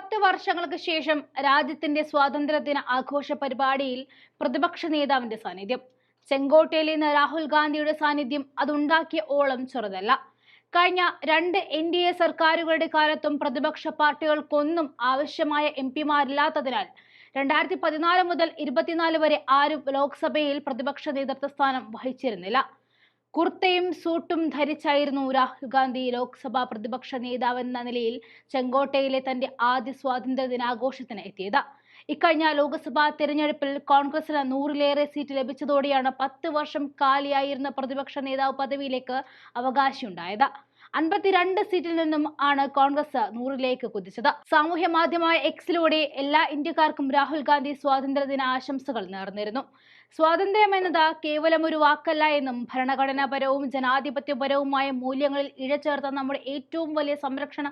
പത്ത് വർഷങ്ങൾക്ക് ശേഷം രാജ്യത്തിന്റെ സ്വാതന്ത്ര്യദിന ആഘോഷ പരിപാടിയിൽ പ്രതിപക്ഷ നേതാവിന്റെ സാന്നിധ്യം. ചെങ്കോട്ടയിൽ നിന്ന് രാഹുൽ ഗാന്ധിയുടെ സാന്നിധ്യം അതുണ്ടാക്കിയ ഓളം ചെറുതല്ല. കഴിഞ്ഞ രണ്ട് എൻ ഡി എ സർക്കാരുകളുടെ കാലത്തും പ്രതിപക്ഷ പാർട്ടികൾക്കൊന്നും ആവശ്യമായ എം പിമാരില്ലാത്തതിനാൽ രണ്ടായിരത്തി പതിനാല് മുതൽ ഇരുപത്തിനാല് വരെ ആരും ലോക്സഭയിൽ പ്രതിപക്ഷ നേതൃത്വ സ്ഥാനം വഹിച്ചിരുന്നില്ല. കുർത്തയും സൂട്ടും ധരിച്ചായിരുന്നു രാഹുൽ ഗാന്ധി ലോക്സഭാ പ്രതിപക്ഷ നേതാവെന്ന നിലയിൽ ചെങ്കോട്ടയിലെ തന്റെ ആദ്യ സ്വാതന്ത്ര്യ ദിനാഘോഷത്തിന് എത്തിയത്. ഇക്കഴിഞ്ഞ ലോക്സഭാ തെരഞ്ഞെടുപ്പിൽ കോൺഗ്രസിന് നൂറിലേറെ സീറ്റ് ലഭിച്ചതോടെയാണ് പത്ത് വർഷം കാലിയായിരുന്ന പ്രതിപക്ഷ നേതാവ് പദവിയിലേക്ക് അവകാശിയുണ്ടായത്. അൻപത്തിരണ്ട് സീറ്റിൽ നിന്നും ആണ് കോൺഗ്രസ് നൂറിലേക്ക് കുതിച്ചത്. സാമൂഹ്യ മാധ്യമമായ എക്സിലൂടെ എല്ലാ ഇന്ത്യക്കാർക്കും രാഹുൽ ഗാന്ധി സ്വാതന്ത്ര്യദിന ആശംസകൾ നേർന്നിരുന്നു. സ്വാതന്ത്ര്യം എന്നത് കേവലം ഒരു വാക്കല്ല എന്നും ഭരണഘടനാപരവും ജനാധിപത്യപരവുമായ മൂല്യങ്ങളിൽ ഇഴചേർത്ത നമ്മുടെ ഏറ്റവും വലിയ സംരക്ഷണ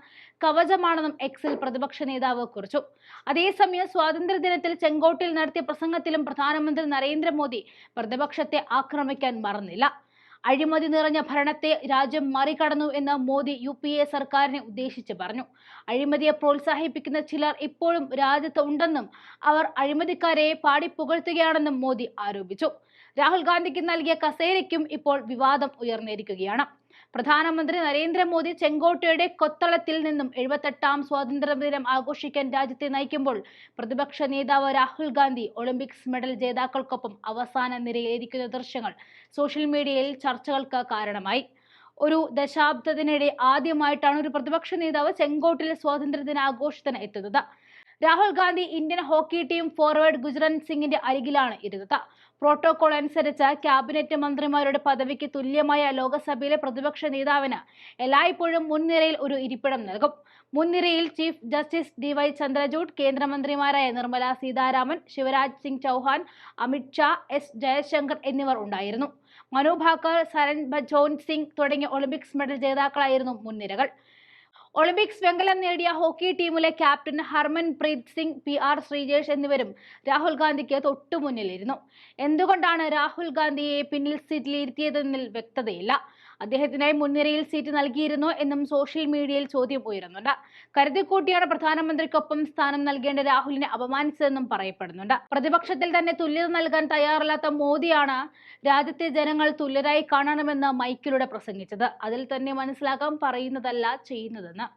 കവചമാണെന്നും എക്സിൽ പ്രതിപക്ഷ നേതാവ് കുറിച്ചു. അതേസമയം സ്വാതന്ത്ര്യദിനത്തിൽ ചെങ്കോട്ടയിൽ നടത്തിയ പ്രസംഗത്തിലും പ്രധാനമന്ത്രി നരേന്ദ്രമോദി പ്രതിപക്ഷത്തെ ആക്രമിക്കാൻ മറന്നില്ല. അഴിമതി നിറഞ്ഞ ഭരണത്തെ രാജ്യം മറികടന്നു എന്ന് മോദി യു പി എ സർക്കാരിനെ ഉദ്ദേശിച്ച് പറഞ്ഞു. അഴിമതിയെ പ്രോത്സാഹിപ്പിക്കുന്ന ചിലർ ഇപ്പോഴും രാജ്യത്ത് ഉണ്ടെന്നും അവർ അഴിമതിക്കാരെ പാടി പുകഴ്ത്തുകയാണെന്നും മോദി ആരോപിച്ചു. രാഹുൽ ഗാന്ധിക്ക് നൽകിയ കസേരയ്ക്കും ഇപ്പോൾ വിവാദം ഉയർന്നിരിക്കുകയാണ്. പ്രധാനമന്ത്രി നരേന്ദ്രമോദി ചെങ്കോട്ടയുടെ കൊത്തളത്തിൽ നിന്നും എഴുപത്തെട്ടാം സ്വാതന്ത്ര്യദിനം ആഘോഷിക്കാൻ രാജ്യത്തെ നയിക്കുമ്പോൾ പ്രതിപക്ഷ നേതാവ് രാഹുൽ ഗാന്ധി ഒളിമ്പിക്സ് മെഡൽ ജേതാക്കൾക്കൊപ്പം അവസാന നിരയിലിരിക്കുന്ന ദൃശ്യങ്ങൾ സോഷ്യൽ മീഡിയയിൽ ചർച്ചകൾക്ക് കാരണമായി. ഒരു ദശാബ്ദത്തിനിടെ ആദ്യമായിട്ടാണ് ഒരു പ്രതിപക്ഷ നേതാവ് ചെങ്കോട്ടിലെ സ്വാതന്ത്ര്യദിന ആഘോഷത്തിന് എത്തുന്നത്. Rahul Gandhi Indian hockey team forward ഗുജറൻ സിംഗിന്റെ അരികിലാണ് ഇരുന്നത്. പ്രോട്ടോകോൾ അനുസരിച്ച് ക്യാബിനറ്റ് മന്ത്രിമാരുടെ പദവിക്ക് തുല്യമായ ലോകസഭയിലെ പ്രതിപക്ഷ നേതാവിന് എല്ലായ്പ്പോഴും മുൻനിരയിൽ ഒരു ഇരിപ്പിടം നൽകും. മുൻനിരയിൽ chief justice D Y Chandrachud കേന്ദ്രമന്ത്രിമാരായ നിർമ്മല സീതാരാമൻ ശിവരാജ് സിംഗ് ചൗഹാൻ അമിത് ഷാ എസ് ജയശങ്കർ എന്നിവർ ഉണ്ടായിരുന്നു. മനു ഭാക്കർ സരൺ ബജോൻ സിംഗ് തുടങ്ങിയ ഒളിമ്പിക്സ് മെഡൽ ജേതാക്കളായിരുന്നു മുൻനിരകൾ. ഒളിമ്പിക്സ് വെങ്കലം നേടിയ ഹോക്കി ടീമിലെ captain Harmanpreet Singh P R Sreejesh എന്നിവരും രാഹുൽ ഗാന്ധിക്ക് തൊട്ടുമുന്നിലിരുന്നു എന്തുകൊണ്ടാണ് രാഹുൽ ഗാന്ധിയെ പിന്നിൽ സീറ്റിലിരുത്തിയതെന്നിൽ വ്യക്തതയില്ല. അദ്ദേഹത്തിനായി മുൻനിരയിൽ സീറ്റ് നൽകിയിരുന്നോ എന്നും സോഷ്യൽ മീഡിയയിൽ ചോദ്യം ഉയരുന്നുണ്ട്. കരുതിക്കൂട്ടിയാണ് പ്രധാനമന്ത്രിക്കൊപ്പം സ്ഥാനം നൽകേണ്ട രാഹുലിനെ അപമാനിച്ചതെന്നും പറയപ്പെടുന്നുണ്ട്. പ്രതിപക്ഷത്തിൽ തന്നെ തുല്യത നൽകാൻ തയ്യാറല്ലാത്ത മോദിയാണ് രാജ്യത്തെ ജനങ്ങൾ തുല്യരായി കാണണമെന്ന് മൈക്കിലൂടെ പ്രസംഗിച്ചത്. അതിൽ തന്നെ മനസ്സിലാക്കാൻ പറയുന്നതല്ല ചെയ്യുന്നതെന്ന്.